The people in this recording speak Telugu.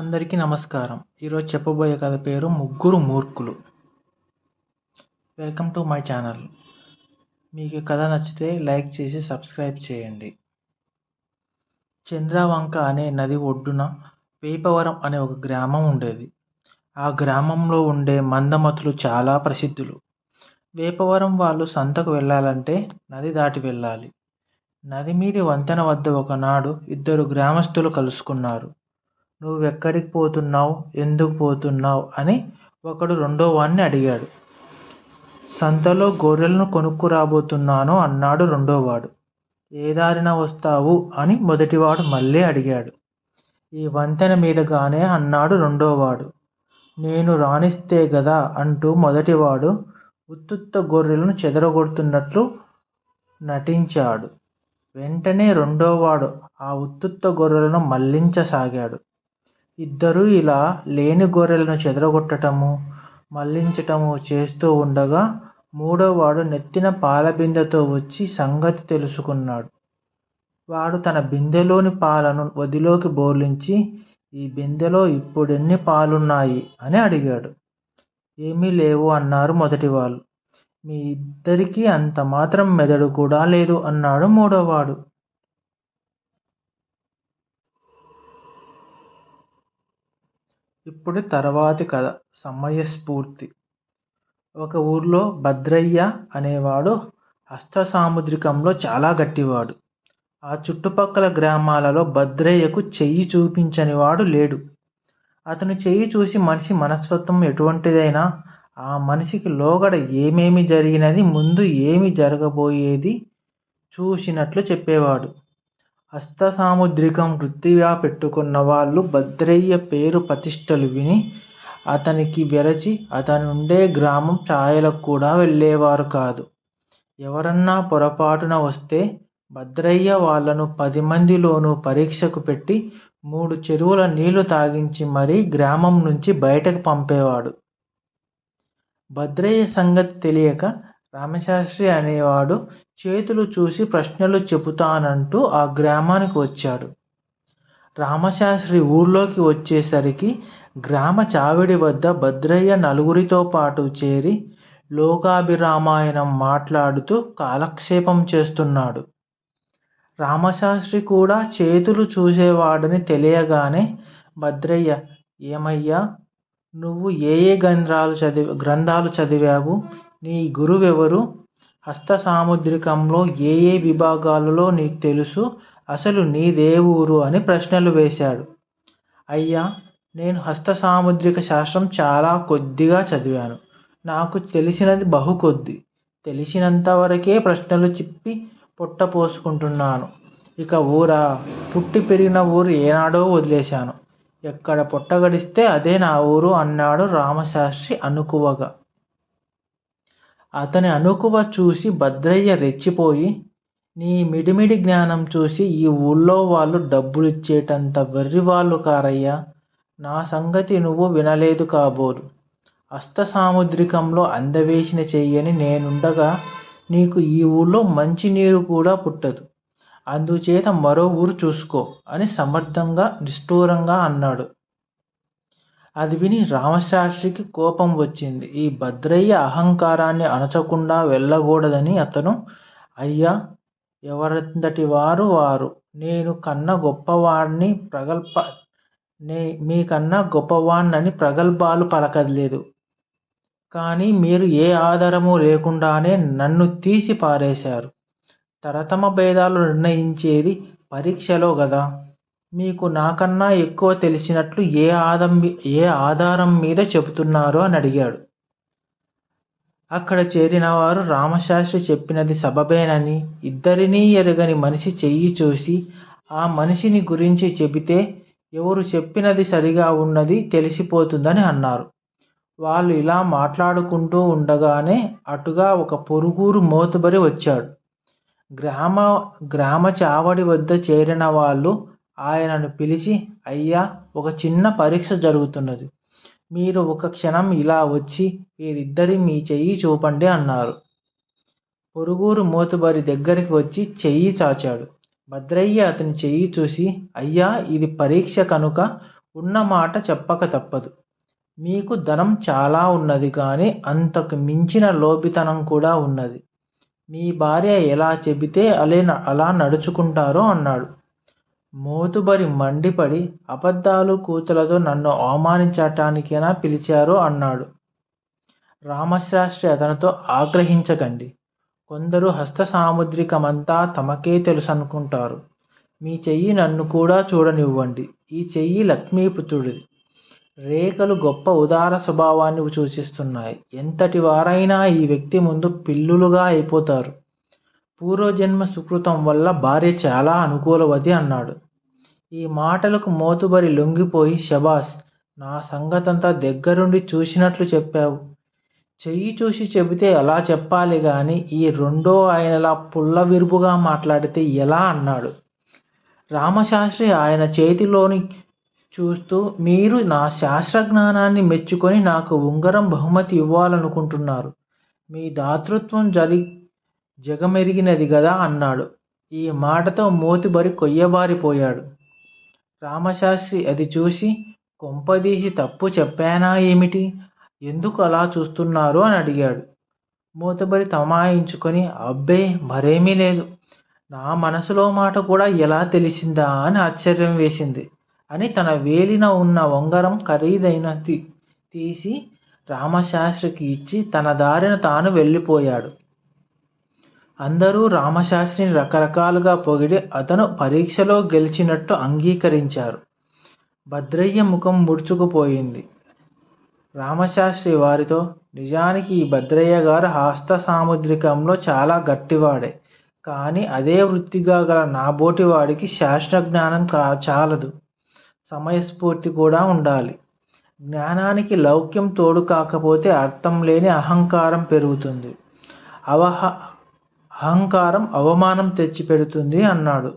అందరికీ నమస్కారం. ఈరోజు చెప్పబోయే కథ పేరు ముగ్గురు మూర్ఖులు. వెల్కమ్ టు మై ఛానల్ మీకు కథ నచ్చితే లైక్ చేసి సబ్స్క్రైబ్ చేయండి. చంద్రవంక అనే నది ఒడ్డున వేపవరం అనే ఒక గ్రామం ఉండేది. ఆ గ్రామంలో ఉండే మందమతులు చాలా ప్రసిద్ధులు. వేపవరం వాళ్ళు సంతకు వెళ్ళాలంటే నది దాటి వెళ్ళాలి. నది మీది వంతెన వద్ద ఒకనాడు ఇద్దరు గ్రామస్తులు కలుసుకున్నారు. నువ్వెక్కడికి పోతున్నావు? ఎందుకు పోతున్నావు? అని ఒకడు రెండో వాణ్ణి అడిగాడు. సంతలో గొర్రెలను కొనుక్కు రాబోతున్నాను అన్నాడు రెండోవాడు. ఏ దారిన వస్తావు? అని మొదటివాడు మళ్ళీ అడిగాడు. ఈ వంతెన మీదగానే అన్నాడు రెండోవాడు. నేను రాణిస్తే గదా అంటూ మొదటివాడు ఉత్తుత్త గొర్రెలను చెదరగొడుతున్నట్లు నటించాడు. వెంటనే రెండోవాడు ఆ ఉత్తుత్త గొర్రెలను మళ్ళించసాగాడు. ఇద్దరూ ఇలా లేని గొర్రెలను చెదరగొట్టటము మళ్ళించటము చేస్తూ ఉండగా మూడోవాడు నెత్తిన పాల బిందెతో వచ్చి సంగతి తెలుసుకున్నాడు. వాడు తన బిందెలోని పాలను వదిలోకి బోర్లించి ఈ బిందెలో ఇప్పుడెన్ని పాలున్నాయి? అని అడిగాడు. ఏమీ లేవు అన్నారు మొదటి వాళ్ళు మీ ఇద్దరికీ అంత మాత్రం మెదడు కూడా లేదు అన్నాడు మూడోవాడు ఇప్పుడు తర్వాతి కథ సమయస్ఫూర్తి. ఒక ఊర్లో భద్రయ్య అనేవాడు హస్త సాముద్రికంలో చాలా గట్టివాడు. ఆ చుట్టుపక్కల గ్రామాలలో భద్రయ్యకు చెయ్యి చూపించని వాడు లేడు. అతను చెయ్యి చూసి మనిషి మనస్తత్వం ఎటువంటిదైనా ఆ మనిషికి లోగడ ఏమేమి జరిగినది ముందు ఏమి జరగబోయేది చూసినట్లు చెప్పేవాడు. హస్త సాముద్రికం వృత్తిగా పెట్టుకున్న వాళ్ళు భద్రయ్య పేరు ప్రతిష్టలు విని అతనికి వెరచి అతను ఉండే గ్రామం ఛాయలకు కూడా వెళ్ళేవారు కాదు. ఎవరన్నా పొరపాటున వస్తే భద్రయ్య వాళ్ళను పది మందిలోనూ పరీక్షకు పెట్టి మూడు చెరువుల నీళ్ళు తాగించి మరీ గ్రామం నుంచి బయటకు పంపేవాడు. భద్రయ్య సంగతి తెలియక రామశాస్త్రి అనేవాడు చేతులు చూసి ప్రశ్నలు చెబుతానంటూ ఆ గ్రామానికి వచ్చాడు. రామశాస్త్రి ఊర్లోకి వచ్చేసరికి గ్రామ చావిడి వద్ద భద్రయ్య నలుగురితో పాటు చేరి లోకాభిరామాయణం మాట్లాడుతూ కాలక్షేపం చేస్తున్నాడు. రామశాస్త్రి కూడా చేతులు చూసేవాడని తెలియగానే భద్రయ్య ఏమయ్యా? నువ్వు ఏ ఏ గ్రంథాలు చదివి గ్రంథాలు చదివావు? నీ గురువెవరు? హస్త సాముద్రికంలో ఏ ఏ విభాగాలలో నీకు తెలుసు? అసలు నీదే ఊరు అని ప్రశ్నలు వేశాడు. అయ్యా నేను హస్త సాముద్రిక శాస్త్రం చాలా కొద్దిగా చదివాను. నాకు తెలిసినది బహు కొద్ది. తెలిసినంత వరకే ప్రశ్నలు చెప్పి పొట్ట పోసుకుంటున్నాను. ఇక ఊరా? పుట్టి పెరిగిన ఊరు ఏనాడో వదిలేశాను. ఎక్కడ పొట్ట గడిస్తే అదే నా ఊరు అన్నాడు రామశాస్త్రి అనుకువగా. అతని అనుకువ చూసి భద్రయ్య రెచ్చిపోయి నీ మిడిమిడి జ్ఞానం చూసి ఈ ఊళ్ళో వాళ్ళు డబ్బులు ఇచ్చేటంత వెర్రి వాళ్ళు కారయ్యా. నా సంగతి నువ్వు వినలేదు కాబోలు. హస్త సాముద్రికంలో అందవేసిన చెయ్యని నేనుండగా నీకు ఈ ఊళ్ళో మంచినీరు కూడా పుట్టదు. అందుచేత మరో ఊరు చూసుకో అని సమర్థంగా నిష్ఠూరంగా అన్నాడు. అది విని రామశాస్త్రికి కోపం వచ్చింది. ఈ భద్రయ్య అహంకారాన్ని అణచకుండా వెళ్ళకూడదని అతను అయ్యా ఎవరంతటి వారు వారు? నేను కన్నా గొప్పవాడిని ప్రగల్భ నే మీకన్నా గొప్పవాణ్ణని ప్రగల్భాలు పలకలేదు. కానీ మీరు ఏ ఆధారము లేకుండానే నన్ను తీసి పారేశారు తరతమ భేదాలు నిర్ణయించేది పరీక్షలో కదా మీకు నాకన్నా ఎక్కువ తెలిసినట్లు ఏ ఆదం ఏ ఆధారం మీద చెబుతున్నారు అని అడిగాడు. అక్కడ చేరిన వారు రామశాస్త్రి చెప్పినది సబబేనని ఇద్దరినీ ఎరగని మనిషి చెయ్యి చూసి ఆ మనిషిని గురించి చెబితే ఎవరు చెప్పినది సరిగా ఉన్నది తెలిసిపోతుందని అన్నారు. వాళ్ళు ఇలా మాట్లాడుకుంటూ ఉండగానే అటుగా ఒక పొరుగురు మోతుబరి వచ్చాడు. గ్రామ గ్రామ చావడి వద్ద చేరిన వాళ్ళు ఆయనను పిలిచి అయ్యా ఒక చిన్న పరీక్ష జరుగుతున్నది. మీరు ఒక క్షణం ఇలా వచ్చి వీరిద్దరి మీ చెయ్యి చూపండి అన్నారు. పొరుగురు మోతుబరి దగ్గరికి వచ్చి చెయ్యి చాచాడు. భద్రయ్య అతని చెయ్యి చూసి అయ్యా ఇది పరీక్ష కనుక ఉన్న మాట చెప్పక తప్పదు. మీకు ధనం చాలా ఉన్నది కానీ అంతకు మించిన లోపితనం కూడా ఉన్నది. మీ భార్య ఎలా చెబితే అలే అలా నడుచుకుంటారో అన్నాడు. మోతుబరి మండిపడి అబద్ధాలు కూతులతో నన్ను అవమానించటానికేనా పిలిచారు అన్నాడు. రామశాస్త్రి అతనితో ఆగ్రహించకండి. కొందరు హస్త సాముద్రికమంతా తమకే తెలుసు అనుకుంటారు మీ చెయ్యి నన్ను కూడా చూడనివ్వండి. ఈ చెయ్యి లక్ష్మీపుత్రుడిది. రేఖలు గొప్ప ఉదార స్వభావాన్ని సూచిస్తున్నాయి. ఎంతటి వారైనా ఈ వ్యక్తి ముందు పిల్లులుగా అయిపోతారు. పూర్వజన్మ సుకృతం వల్ల భార్య చాలా అనుకూలవతి అన్నాడు. ఈ మాటలకు మోతుబరి లొంగిపోయి శబాస్ నా సంగతంతా దగ్గరుండి చూసినట్లు చెప్పావు. చెయ్యి చూసి చెబితే ఎలా చెప్పాలి కానీ ఈ రెండో ఆయనలా పుల్ల విరుపుగా మాట్లాడితే ఎలా అన్నాడు. రామశాస్త్రి ఆయన చేతిలోని చూస్తూ మీరు నా శాస్త్రజ్ఞానాన్ని మెచ్చుకొని నాకు ఉంగరం బహుమతి ఇవ్వాలనుకుంటున్నారు. మీ దాతృత్వం జరి జగమెరిగినది కదా అన్నాడు. ఈ మాటతో మోతిబరి కొయ్యబారిపోయాడు. రామశాస్త్రి అది చూసి కొంపదీసి తప్పు చెప్పానా ఏమిటి? ఎందుకు అలా చూస్తున్నారు అని అడిగాడు. మూతబరి తమాయించుకొని అబ్బే మరేమీ లేదు. నా మనసులో మాట కూడా ఎలా తెలిసిందా అని ఆశ్చర్యం వేసింది. అని తన వేలిన ఉన్న ఉంగరం ఖరీదైన తీసి రామశాస్త్రికి ఇచ్చి తన దారిన తాను వెళ్ళిపోయాడు. అందరూ రామశాస్త్రిని రకరకాలుగా పొగిడి అతను పరీక్షలో గెలిచినట్టు అంగీకరించారు. భద్రయ్య ముఖం ముడుచుకుపోయింది. రామశాస్త్రి వారితో నిజానికి ఈ భద్రయ్య గారు హస్త సాముద్రికంలో చాలా గట్టివాడే. కానీ అదే వృత్తిగా గల నాబోటి వాడికి శాస్త్రజ్ఞానం కా చాలదు. సమయస్ఫూర్తి కూడా ఉండాలి. జ్ఞానానికి లౌక్యం తోడు కాకపోతే అర్థం లేని అహంకారం పెరుగుతుంది. అవహ అహంకారం అవమానం తెచ్చిపెడుతుంది అన్నాడు.